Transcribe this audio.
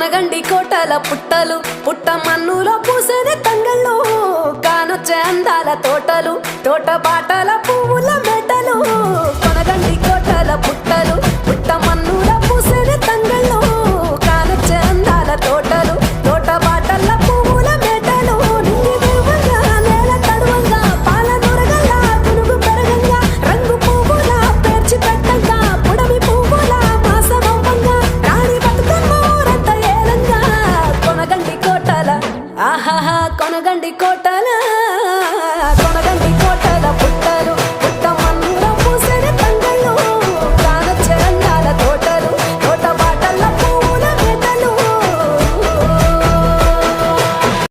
కొనగండి కోటల పుట్టలు పుట్ట మన్నులో పూసేది తంగళ్ళు కానొచ్చే అందాల తోటలు తోట పాటల పువ్వుల మెట్ట కొనగండి కోటలా.